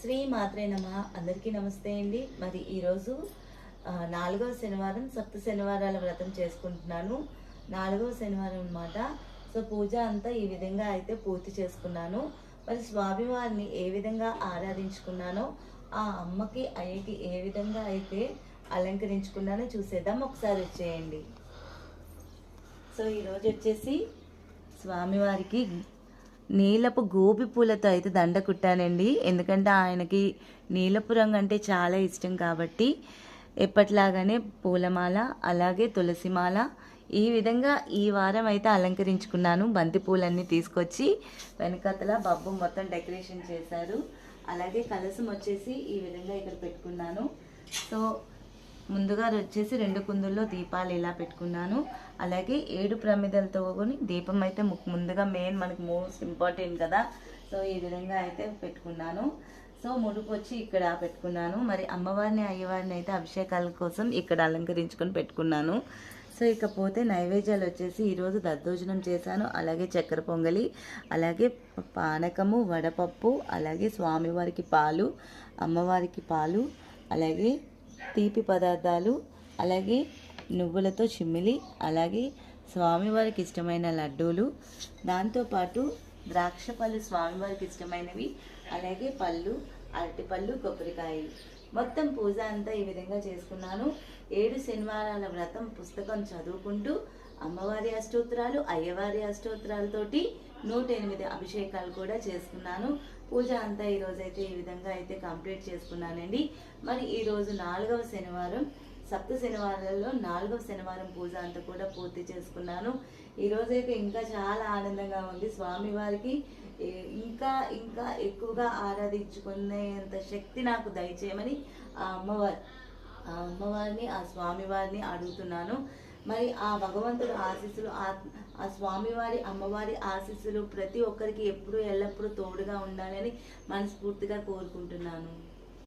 శ్రీ మాత్రే నమ. అందరికీ నమస్తే అండి. మరి ఈరోజు నాలుగవ శనివారం సప్త శనివారాల వ్రతం చేసుకుంటున్నాను. నాలుగవ శనివారం అన్నమాట. సో పూజ అంతా ఈ విధంగా అయితే పూర్తి చేసుకున్నాను. మరి స్వామివారిని ఏ విధంగా ఆరాధించుకున్నానో ఆ అమ్మకి అయ్యకి ఏ విధంగా అయితే అలంకరించుకున్నానో చూసేద్దాం. ఒకసారి వచ్చేయండి. సో ఈరోజు వచ్చేసి స్వామివారికి నీలపు గోబి పూలతో అయితే దండ కుట్టానండి. ఎందుకంటే ఆయనకి నీలపు రంగు అంటే చాలా ఇష్టం కాబట్టి ఎప్పట్లాగానే పూలమాల అలాగే తులసిమాల ఈ విధంగా ఈ వారం అయితే అలంకరించుకున్నాను. బంతి పూలన్నీ తీసుకొచ్చి వెనకతల బబ్బు మొత్తం డెకరేషన్ చేశారు. అలాగే కలసం వచ్చేసి ఈ విధంగా ఇక్కడ పెట్టుకున్నాను. సో ముందుగా వచ్చేసి రెండు కుందుల్లో దీపాలు ఇలా పెట్టుకున్నాను. అలాగే ఏడు ప్రమిదలతో కొని దీపం అయితే ముందుగా మెయిన్ మనకి మోస్ట్ ఇంపార్టెంట్ కదా. సో ఈ విధంగా అయితే పెట్టుకున్నాను. సో ముడుపు వచ్చి ఇక్కడ పెట్టుకున్నాను. మరి అమ్మవారిని అయ్యవారిని అయితే అభిషేకాల కోసం ఇక్కడ అలంకరించుకొని పెట్టుకున్నాను. సో ఇకపోతే నైవేద్యాలు వచ్చేసి ఈరోజు దద్దోజనం చేశాను. అలాగే చక్కెర పొంగలి అలాగే పానకము వడపప్పు అలాగే స్వామివారికి పాలు అమ్మవారికి పాలు అలాగే తీపి పదార్థాలు అలాగే నువ్వులతో చిమ్మిలి అలాగే స్వామివారికి ఇష్టమైన లడ్డూలు. దాంతోపాటు ద్రాక్ష పళ్ళు స్వామివారికి ఇష్టమైనవి అలాగే పళ్ళు అరటిపళ్ళు కొబ్బరికాయలు. మొత్తం పూజ అంతా ఈ విధంగా చేసుకున్నాను. ఏడు శనివారాల వ్రతం పుస్తకం చదువుకుంటూ అమ్మవారి అష్టోత్తరాలు అయ్యవారి అష్టోత్తరాలతోటి నూట ఎనిమిది అభిషేకాలు కూడా చేసుకున్నాను. పూజ అంతా ఈరోజు అయితే ఈ విధంగా అయితే కంప్లీట్ చేసుకున్నానండి. మరి ఈరోజు నాలుగవ శనివారం సప్త శనివారాల్లో నాలుగవ శనివారం పూజ అంతా కూడా పూర్తి చేసుకున్నాను. ఈరోజైతే ఇంకా చాలా ఆనందంగా ఉంది స్వామివారికి. ఇంకా ఇంకా ఎక్కువగా ఆరాధించుకునేంత శక్తి నాకు దయచేయమని ఆ అమ్మవారి ఆ అమ్మవారిని ఆ స్వామివారిని అడుగుతున్నాను. మరి ఆ భగవంతుడు ఆశీస్సులు ఆ ఆ స్వామివారి అమ్మవారి ఆశీస్సులు ప్రతి ఒక్కరికి ఎప్పుడు ఎల్లప్పుడూ తోడుగా ఉండాలని మనస్ఫూర్తిగా కోరుకుంటున్నాను.